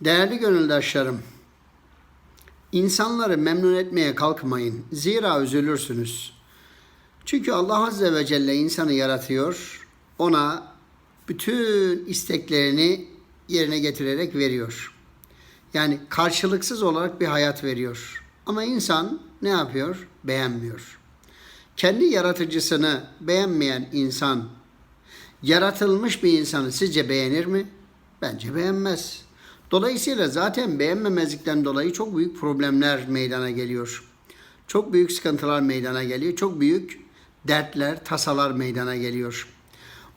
Değerli gönüldaşlarım, insanları memnun etmeye kalkmayın. Zira üzülürsünüz. Çünkü Allah Azze ve Celle insanı yaratıyor. Ona bütün isteklerini yerine getirerek veriyor. Yani karşılıksız olarak bir hayat veriyor. Ama insan ne yapıyor? Beğenmiyor. Kendi yaratıcısını beğenmeyen insan yaratılmış bir insanı sizce beğenir mi? Bence beğenmez. Dolayısıyla zaten beğenmemezlikten dolayı çok büyük problemler meydana geliyor. Çok büyük sıkıntılar meydana geliyor. Çok büyük dertler, tasalar meydana geliyor.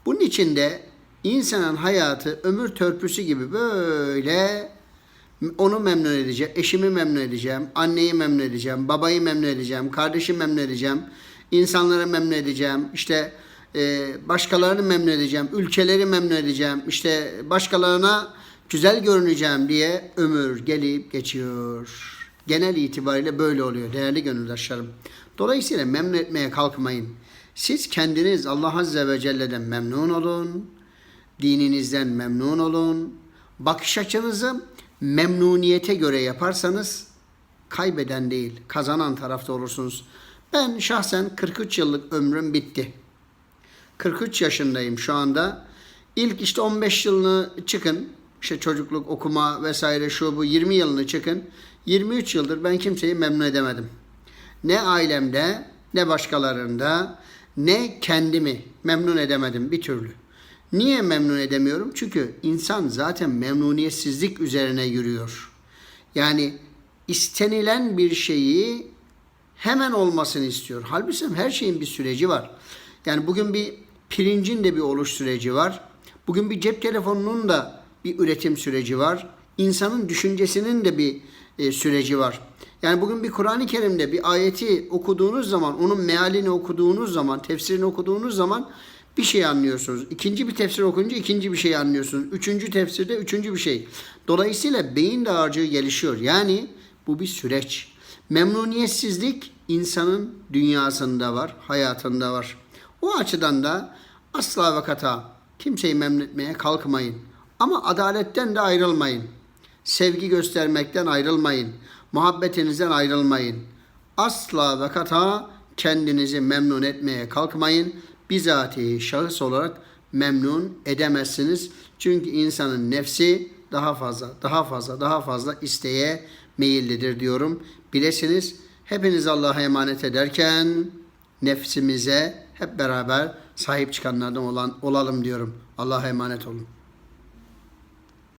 Bunun için de insanın hayatı ömür törpüsü gibi böyle onu memnun edeceğim, eşimi memnun edeceğim, anneyi memnun edeceğim, babayı memnun edeceğim, kardeşimi memnun edeceğim, insanları memnun edeceğim, işte e, başkalarını memnun edeceğim, ülkeleri memnun edeceğim, işte başkalarına güzel görüneceğim diye ömür gelip geçiyor. Genel itibariyle böyle oluyor değerli gönüldaşlarım. Dolayısıyla memnun etmeye kalkmayın. Siz kendiniz Allah Azze ve Celle'den memnun olun. Dininizden memnun olun. Bakış açınızı memnuniyete göre yaparsanız kaybeden değil, kazanan tarafta olursunuz. Ben şahsen 43 yıllık ömrüm bitti. 43 yaşındayım şu anda. İlk işte 15 yılını çıkın. İşte çocukluk, okuma vesaire şu bu 20 yılını çıkın. 23 yıldır ben kimseyi memnun edemedim. Ne ailemde, ne başkalarında, ne kendimi memnun edemedim bir türlü. Niye memnun edemiyorum? Çünkü insan zaten memnuniyetsizlik üzerine yürüyor. Yani istenilen bir şeyi hemen olmasını istiyor. Halbuki her şeyin bir süreci var. Yani bugün bir pirincin de bir oluş süreci var. Bugün bir cep telefonunun da bir üretim süreci var. İnsanın düşüncesinin de bir e, süreci var. Yani bugün bir Kur'an-ı Kerim'de bir ayeti okuduğunuz zaman, onun mealini okuduğunuz zaman, tefsirini okuduğunuz zaman bir şey anlıyorsunuz. İkinci bir tefsir okuyunca ikinci bir şey anlıyorsunuz. Üçüncü tefsirde üçüncü bir şey. Dolayısıyla beyin dağarcığı gelişiyor. Yani bu bir süreç. Memnuniyetsizlik insanın dünyasında var, hayatında var. O açıdan da asla ve kata kimseyi memnun etmeye kalkmayın. Ama adaletten de ayrılmayın. Sevgi göstermekten ayrılmayın. Muhabbetinizden ayrılmayın. Asla ve kata kendinizi memnun etmeye kalkmayın. Bizatihi şahıs olarak memnun edemezsiniz. Çünkü insanın nefsi daha fazla, daha fazla, daha fazla isteğe meyillidir diyorum. Bilesiniz hepiniz Allah'a emanet ederken nefsimize hep beraber sahip çıkanlardan olan olalım diyorum. Allah'a emanet olun.